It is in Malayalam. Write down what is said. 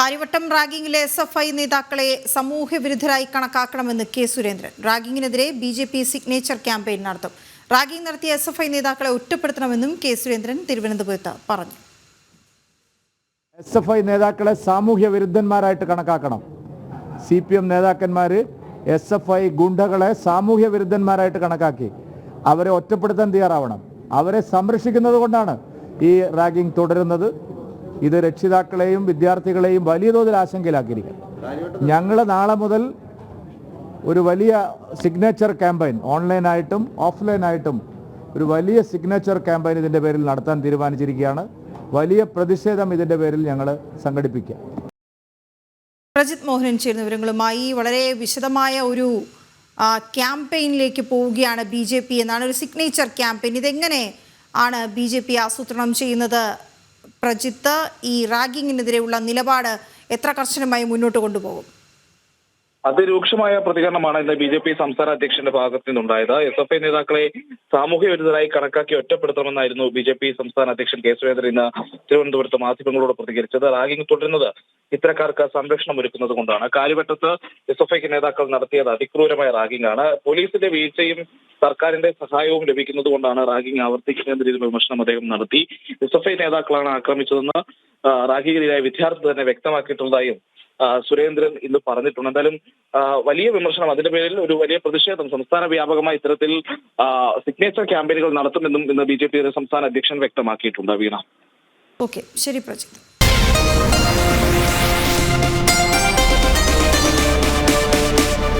കാര്യവട്ടം റാഗിങ്ങിലെ എസ് എഫ് ഐ നേതാക്കളെ സമൂഹ വിരുദ്ധരായി കണക്കാക്കണമെന്ന് K Surendran. റാഗിങ്ങിനെതിരെ B J P signature campaign നടത്തും. റാഗിംഗ് നടത്തിയ എസ് എഫ് ഐ നേതാക്കളെ ഒറ്റപ്പെടുത്തണമെന്നും കെ സുരേന്ദ്രൻ തിരുവനന്തപുരത്ത് പറഞ്ഞു. എസ് എഫ് ഐ നേതാക്കളെ സാമൂഹ്യ വിരുദ്ധന്മാരായിട്ട് കണക്കാക്കണം. സി പി എം നേതാക്കന്മാർ എസ് എഫ് ഐ ഗുണ്ടകളെ സാമൂഹ്യ വിരുദ്ധന്മാരായിട്ട് കണക്കാക്കി. അവരെ ഒറ്റപ്പെടുത്താൻ തയ്യാറാവണം. അവരെ സംരക്ഷിക്കുന്നത് കൊണ്ടാണ് ഈ റാഗിംഗ് തുടരുന്നത്. ഇത് രക്ഷിതാക്കളെയും വിദ്യാർത്ഥികളെയും വലിയ തോതിൽ ആശങ്കയിലാക്കിയിരിക്കുന്നു. ഞങ്ങൾ നാളെ മുതൽ ഒരു വലിയ സിഗ്നേച്ചർ ക്യാമ്പയിൻ ഓൺലൈനായിട്ടും ഓഫ്ലൈനായിട്ടും ഒരു വലിയ സിഗ്നേച്ചർ ക്യാമ്പയിൻ ഇതിന്റെ പേരിൽ നടത്താൻ തീരുമാനിച്ചിരിക്കുകയാണ്. വലിയ പ്രതിഷേധം ഇതിന്റെ പേരിൽ ഞങ്ങൾ സംഘടിപ്പിക്കുക. പ്രജിത് മോഹനൻ ചേരുന്ന വിവരങ്ങളുമായി വളരെ വിശദമായ ഒരു ക്യാമ്പയിനിലേക്ക് പോവുകയാണ് ബി ജെ പി എന്നാണ് ഒരു സിഗ്നേച്ചർ ക്യാമ്പയിൻ ഇതെങ്ങനെ ആണ് ബി ജെ പി ആസൂത്രണം ചെയ്യുന്നത്? പ്രജിത്ത് ഈ റാഗിങ്ങിനെതിരെയുള്ള നിലപാട് എത്ര കർശനമായി മുന്നോട്ട് കൊണ്ടുപോകും? അതിരൂക്ഷമായ പ്രതികരണമാണ് ഇന്ന് ബി ജെ പി സംസ്ഥാന അധ്യക്ഷന്റെ ഭാഗത്ത് നിന്നുണ്ടായത്. എസ് എഫ് ഐ നേതാക്കളെ സാമൂഹ്യ വിരുദ്ധരായി കണക്കാക്കി ഒറ്റപ്പെടുത്തണമെന്നായിരുന്നു ബി ജെ പി സംസ്ഥാന അധ്യക്ഷൻ കെ സുരേന്ദ്രൻ ഇന്ന് തിരുവനന്തപുരത്ത് മാധ്യമങ്ങളോട് പ്രതികരിച്ചത്. റാഗിംഗ് തുടരുന്നത് ഇത്തരക്കാർക്ക് സംരക്ഷണം ഒരുക്കുന്നത് കൊണ്ടാണ്. കാലിവട്ടത്ത് എസ് എഫ് ഐക്ക് നേതാക്കൾ നടത്തിയത് അതിക്രൂരമായ റാഗിംഗ് ആണ് പോലീസിന്റെ വീഴ്ചയും സർക്കാരിന്റെ സഹായവും ലഭിക്കുന്നത് കൊണ്ടാണ് റാഗിംഗ് ആവർത്തിക്കുന്നതിന് വിമർശനം അദ്ദേഹം നടത്തി. എസ് എഫ് ഐ നേതാക്കളാണ് ആക്രമിച്ചതെന്ന് ആ, റാഗിങ്ങിനിരായ വിദ്യാർത്ഥി തന്നെ വ്യക്തമാക്കിയിട്ടുള്ളതായും സുരേന്ദ്രൻ ഇന്ന് പറഞ്ഞിട്ടുണ്ട്. എന്തായാലും വലിയ വിമർശനം അതിന്റെ പേരിൽ ഒരു വലിയ പ്രതിഷേധം സംസ്ഥാന വ്യാപകമായി ഇത്തരത്തിൽ സിഗ്നേച്ചർ ക്യാമ്പയിനുകൾ നടത്തുമെന്നും ഇന്ന് ബി ജെ പിയുടെ സംസ്ഥാന അധ്യക്ഷൻ വ്യക്തമാക്കിയിട്ടുണ്ട് വീണ. ഓക്കെ ശരി പ്രജിത്ത്